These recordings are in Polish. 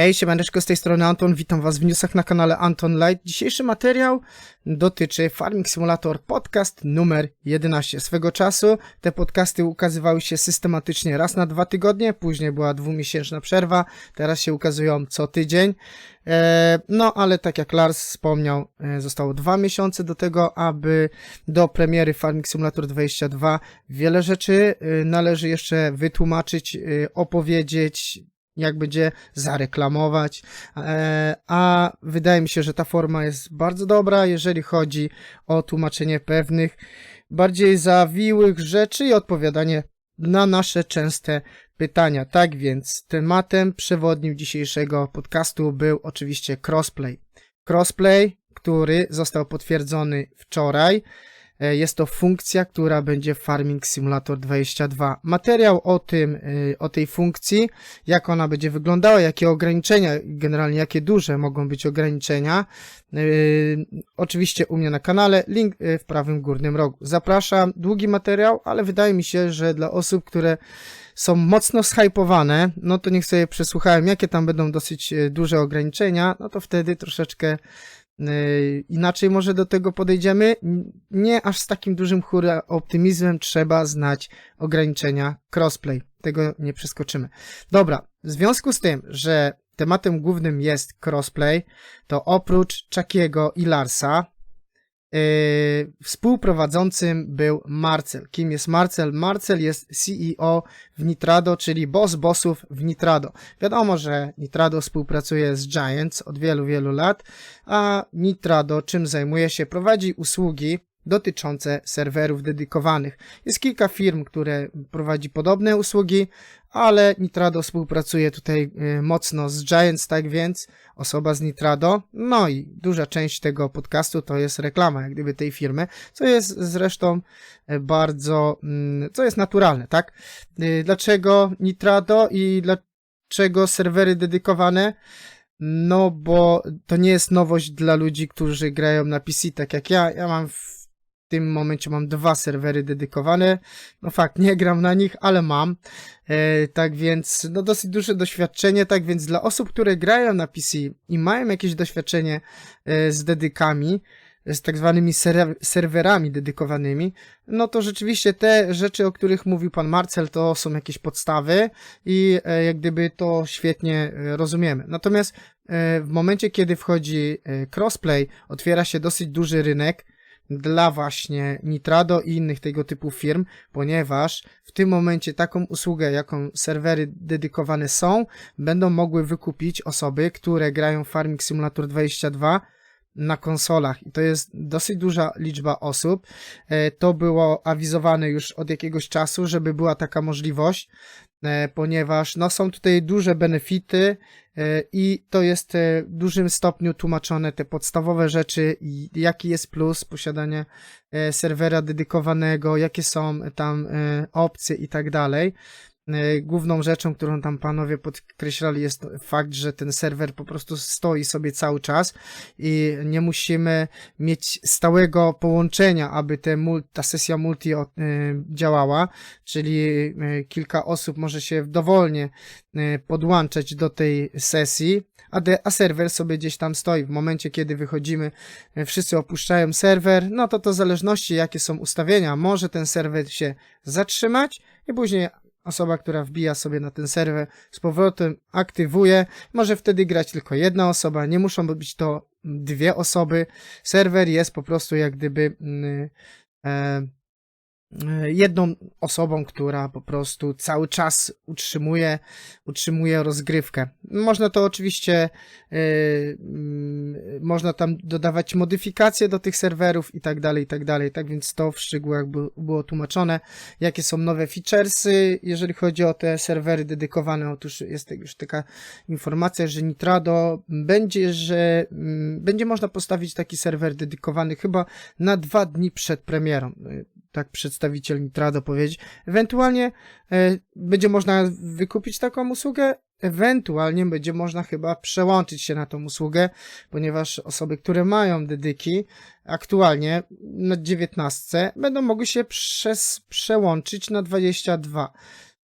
Hej, siemaneczko, z tej strony Anton, witam was w newsach na kanale Anton Light. Dzisiejszy materiał dotyczy Farming Simulator podcast numer 11. Swego czasu te podcasty ukazywały się systematycznie raz na dwa tygodnie, później była dwumiesięczna przerwa, teraz się ukazują co tydzień. E, No, ale tak jak Lars wspomniał, e, zostało dwa miesiące do tego, aby do premiery Farming Simulator 22 wiele rzeczy e, należy jeszcze wytłumaczyć, opowiedzieć, jak będzie zareklamować, e, a wydaje mi się, że ta forma jest bardzo dobra, jeżeli chodzi o tłumaczenie pewnych bardziej zawiłych rzeczy i odpowiadanie na nasze częste pytania. Tak więc tematem przewodnim dzisiejszego podcastu był oczywiście crossplay. Crossplay, który został potwierdzony wczoraj. E, Jest to funkcja, która będzie Farming Simulator 22. Materiał o tym, e, o tej funkcji, jak ona będzie wyglądała, jakie ograniczenia, generalnie jakie duże mogą być ograniczenia. e, Oczywiście u mnie na kanale, link w prawym górnym rogu. Zapraszam, długi materiał, ale wydaje mi się, że dla osób, które są mocno shypowane, no to niech sobie przesłuchałem, jakie tam będą dosyć duże ograniczenia, no to wtedy troszeczkę inaczej może do tego podejdziemy. Nie aż z takim dużym hura optymizmem trzeba znać ograniczenia crossplay. Tego nie przeskoczymy. Dobra, w związku z tym, że tematem głównym jest crossplay, to oprócz Chuckiego i Larsa, yy, współprowadzącym był Marcel. Kim jest Marcel? Marcel jest CEO w Nitrado, czyli boss bossów w Nitrado. Wiadomo, że Nitrado współpracuje z Giants od wielu, wielu lat, a Nitrado czym zajmuje się? Prowadzi usługi dotyczące serwerów dedykowanych. Jest kilka firm, które prowadzi podobne usługi, ale Nitrado współpracuje tutaj y, mocno z Giants, tak więc osoba z Nitrado, no i duża część tego podcastu to jest reklama, jak gdyby tej firmy, co jest zresztą y, bardzo, mm, co jest naturalne, tak? Y, Dlaczego Nitrado i dlaczego serwery dedykowane? No, bo to nie jest nowość dla ludzi, którzy grają na PC, tak jak ja. Ja mam tym momencie mam dwa serwery dedykowane. No fakt, nie gram na nich, ale mam. E, tak więc, no dosyć duże doświadczenie. Tak więc dla osób, które grają na PC i mają jakieś doświadczenie e, z dedykami, z tak zwanymi ser- serwerami dedykowanymi, no to rzeczywiście te rzeczy, o których mówił pan Marcel, to są jakieś podstawy i e, jak gdyby to świetnie rozumiemy. Natomiast w momencie, kiedy wchodzi crossplay, otwiera się dosyć duży rynek dla właśnie Nitrado i innych tego typu firm, ponieważ w tym momencie taką usługę, jaką serwery dedykowane są, będą mogły wykupić osoby, które grają Farming Simulator 22 na konsolach i to jest dosyć duża liczba osób. E, To było awizowane już od jakiegoś czasu, żeby była taka możliwość, ponieważ no, są tutaj duże benefity e, i to jest e, w dużym stopniu tłumaczone te podstawowe rzeczy, jaki jest plus posiadania e, serwera dedykowanego, jakie są tam e, opcje i tak dalej. E, Główną rzeczą, którą tam panowie podkreślali jest fakt, że ten serwer po prostu stoi sobie cały czas i nie musimy mieć stałego połączenia, aby te ta sesja multi y, działała, czyli y, kilka osób może się dowolnie podłączać do tej sesji, a, de- a serwer sobie gdzieś tam stoi. W momencie, kiedy wychodzimy, wszyscy opuszczają serwer, no to to w zależności jakie są ustawienia, może ten serwer się zatrzymać i później osoba, która wbija sobie na ten serwer, z powrotem aktywuje. Może wtedy grać tylko jedna osoba, nie muszą być to dwie osoby. Serwer jest po prostu jak gdyby e, e, jedną osobą, która po prostu cały czas utrzymuje, utrzymuje rozgrywkę. Można to oczywiście, e, mm, można tam dodawać modyfikacje do tych serwerów i tak dalej, i tak dalej. Tak więc to w szczegółach było tłumaczone jakie są nowe featuresy, jeżeli chodzi o te serwery dedykowane. Otóż jest już taka informacja, że Nitrado będzie, że mm, będzie można postawić taki serwer dedykowany chyba na dwa dni przed premierą. Y, Tak przedstawiciel Nitrado powiedzieć. Ewentualnie e, będzie można wykupić taką usługę, ewentualnie będzie można chyba przełączyć się na tą usługę, ponieważ osoby, które mają dedyki aktualnie na 19 będą mogły się przez, przełączyć na 22.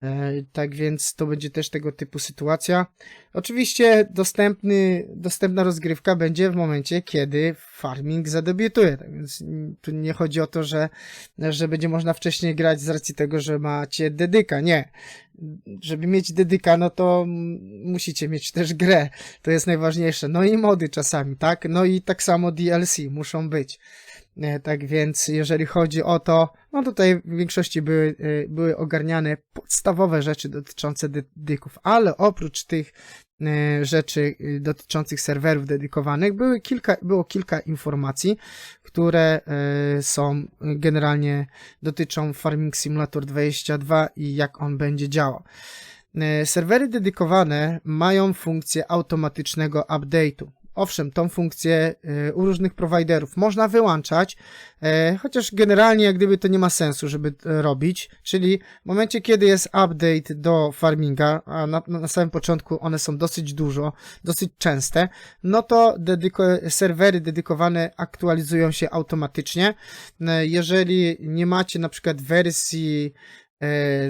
E, Tak więc to będzie też tego typu sytuacja. Oczywiście dostępny, dostępna rozgrywka będzie w momencie, kiedy farming zadebiutuje. Tak więc tu nie chodzi o to, że, że będzie można wcześniej grać z racji tego, że macie dedyka. Nie. Żeby mieć dedyka, no to musicie mieć też grę. To jest najważniejsze. No i mody czasami, tak? No i tak samo DLC muszą być. E, Tak więc, jeżeli chodzi o to, no tutaj w większości były, e, były ogarniane podstawowe rzeczy dotyczące dedyków, ale oprócz tych e, rzeczy e, dotyczących serwerów dedykowanych były kilka, było kilka informacji, które są generalnie dotyczą Farming Simulator 22 i jak on będzie działał. Serwery dedykowane mają funkcję automatycznego update'u. Owszem, tą funkcję e, u różnych prowajderów można wyłączać, e, chociaż generalnie jak gdyby to nie ma sensu, żeby robić, czyli w momencie, kiedy jest update do farminga, a na, na samym początku one są dosyć dużo, dosyć częste, no to dedyko- serwery dedykowane aktualizują się automatycznie. E, Jeżeli nie macie na przykład wersji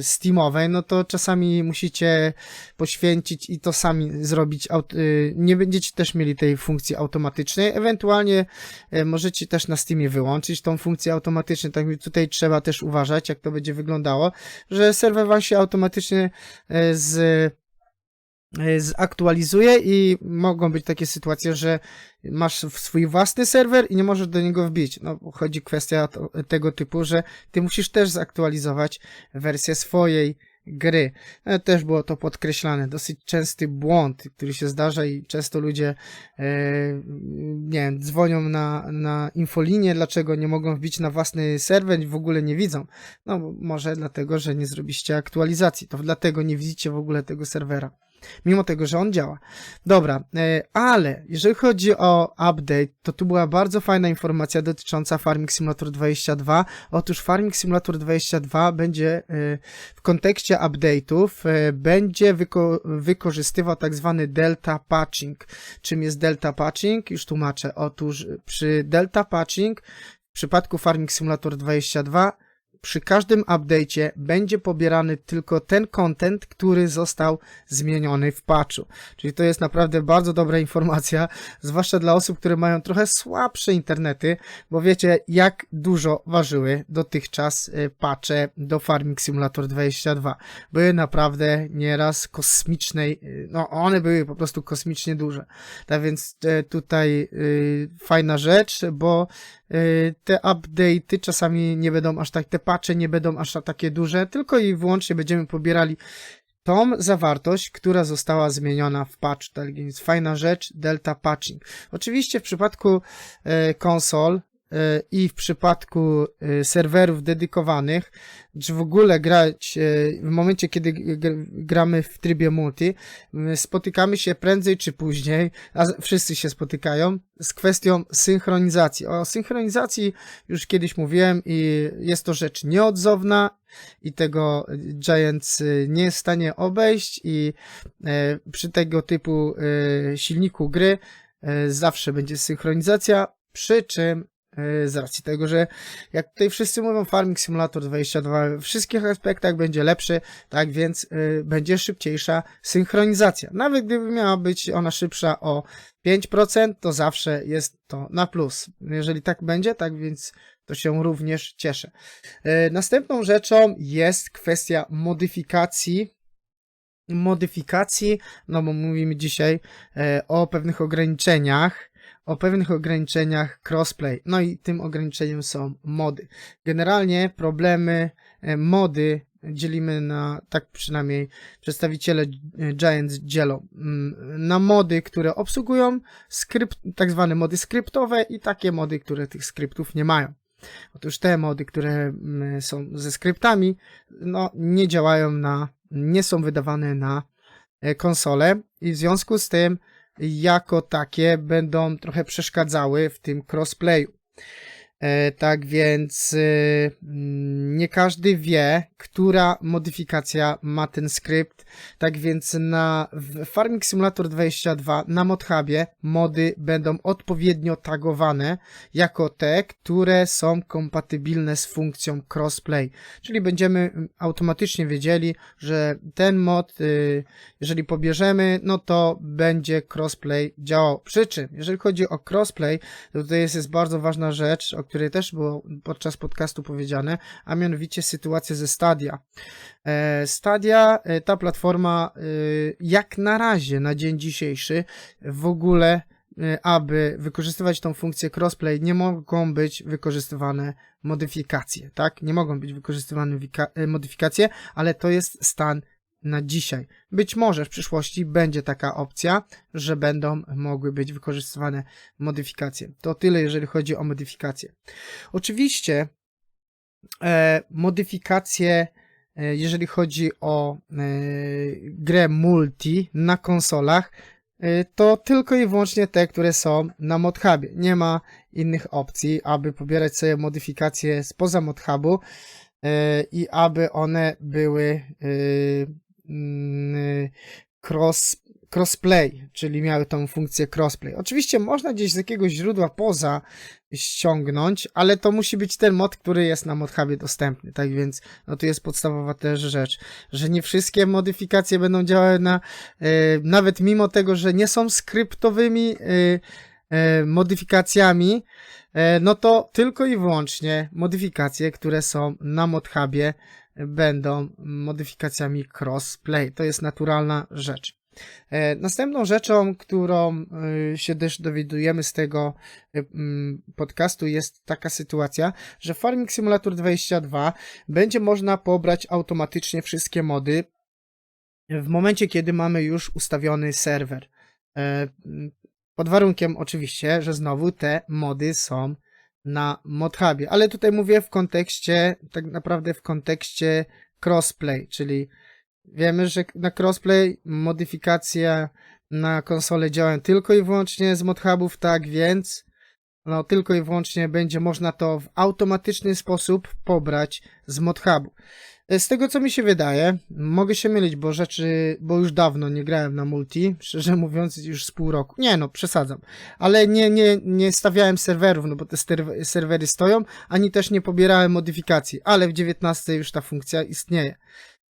Steamowej, no to czasami musicie poświęcić i to sami zrobić. y, Nie będziecie też mieli tej funkcji automatycznej. Ewentualnie e, możecie też na Steamie wyłączyć tą funkcję automatyczną. Tak tutaj trzeba też uważać, jak to będzie wyglądało, że serwer wam się automatycznie e, z e, zaktualizuje i mogą być takie sytuacje, że masz swój własny serwer i nie możesz do niego wbić. No, chodzi kwestia to, tego typu, że ty musisz też zaktualizować wersję swojej gry. E, Też było to podkreślane. Dosyć częsty błąd, który się zdarza i często ludzie e, nie wiem, dzwonią na, na infolinię, dlaczego nie mogą wbić na własny serwer i w ogóle nie widzą. No może dlatego, że nie zrobiliście aktualizacji. To dlatego nie widzicie w ogóle tego serwera. Mimo tego, że on działa. Dobra, e, ale jeżeli chodzi o update, to tu była bardzo fajna informacja dotycząca Farming Simulator 22. Otóż Farming Simulator 22 będzie e, w kontekście update'ów e, będzie wyko wykorzystywał tak zwany delta patching. Czym jest delta patching? Już tłumaczę. Otóż przy delta patching w przypadku Farming Simulator 22 przy każdym update'cie będzie pobierany tylko ten content, który został zmieniony w patchu. Czyli to jest naprawdę bardzo dobra informacja, zwłaszcza dla osób, które mają trochę słabsze internety, bo wiecie, jak dużo ważyły dotychczas y, patche do Farming Simulator 22. Były naprawdę nieraz kosmicznej, y, no one były po prostu kosmicznie duże. Tak więc e, tutaj y, fajna rzecz, bo y, te update'y czasami nie będą aż tak, te patche nie będą aż takie duże, tylko i wyłącznie będziemy pobierali tą zawartość, która została zmieniona w patch. Tak więc fajna rzecz, delta patching. Oczywiście w przypadku e, konsol i w przypadku e, serwerów dedykowanych, czy w ogóle grać e, w momencie, kiedy gramy w trybie multi, spotykamy się prędzej czy później, a wszyscy się spotykają, z kwestią synchronizacji. O synchronizacji już kiedyś mówiłem i jest to rzecz nieodzowna i tego Giants nie jest w stanie obejść i e, przy tego typu e, silniku gry e, zawsze będzie synchronizacja, przy czym e, z racji tego, że jak tutaj wszyscy mówią Farming Simulator 22 we wszystkich aspektach będzie lepszy, tak więc e, będzie szybciejsza synchronizacja. Nawet gdyby miała być ona szybsza o 5%, to zawsze jest to na plus. Jeżeli tak będzie, tak więc to się również cieszę. E, Następną rzeczą jest kwestia modyfikacji. Modyfikacji, no bo mówimy dzisiaj e, o pewnych ograniczeniach, o pewnych ograniczeniach crossplay. No i tym ograniczeniem są mody. Generalnie problemy e, mody dzielimy na, tak przynajmniej przedstawiciele e, Giants dzielą, mm, na mody, które obsługują skrypt, tak zwane mody skryptowe i takie mody, które tych skryptów nie mają. Otóż te mody, które mm, są ze skryptami, no nie działają na, nie są wydawane na e, konsole i w związku z tym jako takie będą trochę przeszkadzały w tym crossplayu. E, tak więc e, mm, nie każdy wie, która modyfikacja ma ten skrypt. Tak więc na Farming Simulator 22 na ModHubie mody będą odpowiednio tagowane jako te, które są kompatybilne z funkcją crossplay. Czyli będziemy mm, automatycznie wiedzieli, że ten mod, y, jeżeli pobierzemy, no to będzie crossplay działał. Przy czym, jeżeli chodzi o crossplay, to tutaj jest, jest bardzo ważna rzecz, o której też było podczas podcastu powiedziane, a mianowicie sytuacja ze Stadia. E, Stadia, e, ta platforma, e, jak na razie, na dzień dzisiejszy, w ogóle, aby wykorzystywać tą funkcję crossplay, nie mogą być wykorzystywane modyfikacje, tak? Nie mogą być wykorzystywane modyfikacje, ale to jest stan na dzisiaj. Być może w przyszłości będzie taka opcja, że będą mogły być wykorzystywane modyfikacje. To tyle, jeżeli chodzi o modyfikacje. Oczywiście e, modyfikacje, e, jeżeli chodzi o e, grę multi na konsolach, e, to tylko i wyłącznie te, które są na ModHubie. Nie ma innych opcji, aby pobierać sobie modyfikacje spoza ModHubu e, i aby one były e, cross, crossplay, czyli miały tą funkcję crossplay. Oczywiście można gdzieś z jakiegoś źródła poza ściągnąć, ale to musi być ten mod, który jest na ModHubie dostępny, tak więc no to jest podstawowa też rzecz, że nie wszystkie modyfikacje będą działały na, e, nawet mimo tego, że nie są skryptowymi e, modyfikacjami, no to tylko i wyłącznie modyfikacje, które są na ModHubie będą modyfikacjami crossplay. To jest naturalna rzecz. E, Następną rzeczą, którą e, się też dowiadujemy z tego e, podcastu jest taka sytuacja, że Farming Simulator 22 będzie można pobrać automatycznie wszystkie mody w momencie, kiedy mamy już ustawiony serwer. Pod warunkiem oczywiście, że znowu te mody są na ModHubie, ale tutaj mówię w kontekście, tak naprawdę w kontekście crossplay, czyli wiemy, że na crossplay modyfikacja na konsolę działają tylko i wyłącznie z ModHubów, tak więc no tylko i wyłącznie będzie można to w automatyczny sposób pobrać z ModHubu. Z tego co mi się wydaje, mogę się mylić, bo rzeczy, bo już dawno nie grałem na multi, szczerze mówiąc już z pół roku. Nie no, przesadzam. Ale nie, nie, nie stawiałem serwerów, no bo te serwery stoją, ani też nie pobierałem modyfikacji, ale w 19 już ta funkcja istnieje.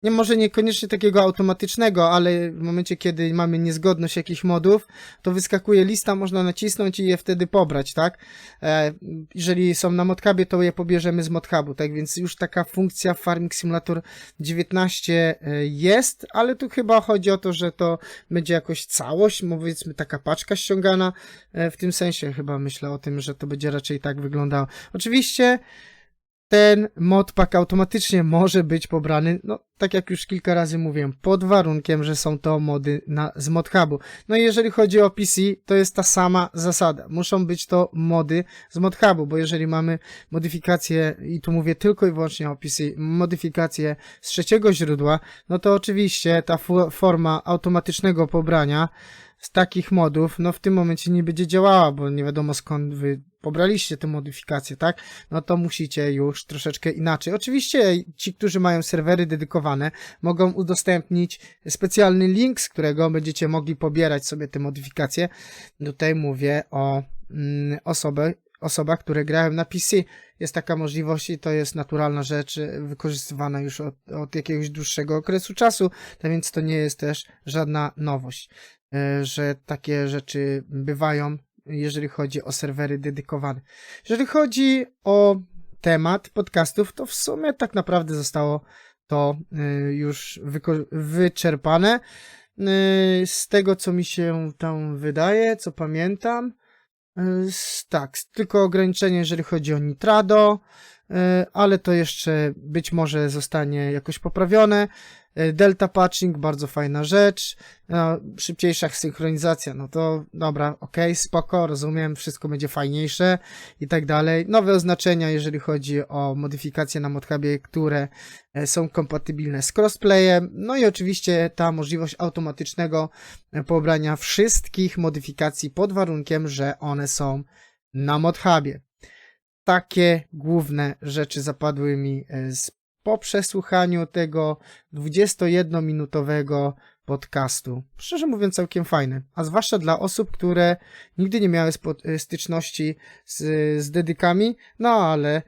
Nie może niekoniecznie takiego automatycznego, ale w momencie, kiedy mamy niezgodność jakichś modów, to wyskakuje lista, można nacisnąć i je wtedy pobrać, tak? E, jeżeli są na modhubie, to je pobierzemy z modhubu, tak? Więc już taka funkcja Farming Simulator 19 e, jest, ale tu chyba chodzi o to, że to będzie jakoś całość, powiedzmy taka paczka ściągana, e, w tym sensie chyba myślę o tym, że to będzie raczej tak wyglądało. Oczywiście ten modpack automatycznie może być pobrany, no tak jak już kilka razy mówiłem, pod warunkiem, że są to mody na, z modhubu. No i jeżeli chodzi o PC, to jest ta sama zasada. Muszą być to mody z modhubu, bo jeżeli mamy modyfikacje, i tu mówię tylko i wyłącznie o PC, modyfikacje z trzeciego źródła, no to oczywiście ta forma automatycznego pobrania z takich modów, no w tym momencie nie będzie działała, bo nie wiadomo skąd wy pobraliście te modyfikacje, tak? No to musicie już troszeczkę inaczej. Oczywiście ci, którzy mają serwery dedykowane, mogą udostępnić specjalny link, z którego będziecie mogli pobierać sobie te modyfikacje. Tutaj mówię o mm, osobę, osobach, które grają na PC. Jest taka możliwość i to jest naturalna rzecz, y, wykorzystywana już od, od jakiegoś dłuższego okresu czasu, tak więc to nie jest też żadna nowość, że takie rzeczy bywają, jeżeli chodzi o serwery dedykowane. Jeżeli chodzi o temat podcastów, to w sumie tak naprawdę zostało to y, już wyczerpane. Y, Z tego, co mi się tam wydaje, co pamiętam, tak, tylko ograniczenie, jeżeli chodzi o Nitrado, ale to jeszcze być może zostanie jakoś poprawione. Y, Delta patching, bardzo fajna rzecz. No, szybciejsza synchronizacja, no to dobra, okej, spoko, rozumiem, wszystko będzie fajniejsze i tak dalej. Nowe oznaczenia, jeżeli chodzi o modyfikacje na ModHubie, które e, są kompatybilne z crossplayem. No i oczywiście ta możliwość automatycznego e, pobrania wszystkich modyfikacji pod warunkiem, że one są na ModHubie. takie główne rzeczy zapadły mi e, z, po przesłuchaniu tego 21-minutowego podcastu. Szczerze mówiąc, całkiem fajny. A zwłaszcza dla osób, które nigdy nie miały styczności z, z dedykami, no ale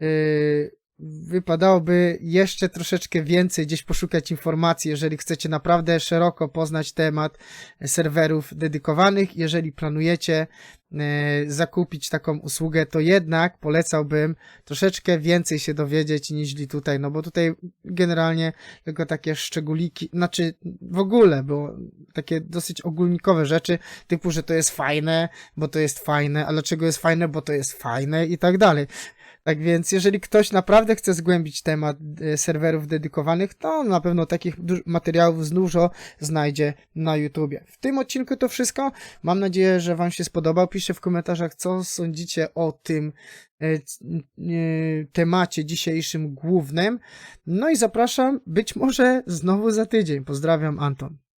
yy, wypadałoby jeszcze troszeczkę więcej gdzieś poszukać informacji, jeżeli chcecie naprawdę szeroko poznać temat serwerów dedykowanych. Jeżeli planujecie e, zakupić taką usługę, to jednak polecałbym troszeczkę więcej się dowiedzieć niż tutaj, no bo tutaj generalnie tylko takie szczególiki, znaczy w ogóle było takie dosyć ogólnikowe rzeczy, typu, że to jest fajne, bo to jest fajne, a dlaczego jest fajne, bo to jest fajne i tak dalej. Tak więc, jeżeli ktoś naprawdę chce zgłębić temat e, serwerów dedykowanych, to na pewno takich materiałów dużo znajdzie na YouTubie. W tym odcinku to wszystko. Mam nadzieję, że Wam się spodobał. Piszcie w komentarzach, co sądzicie o tym e, e, temacie dzisiejszym głównym. No i zapraszam być może znowu za tydzień. Pozdrawiam, Anton.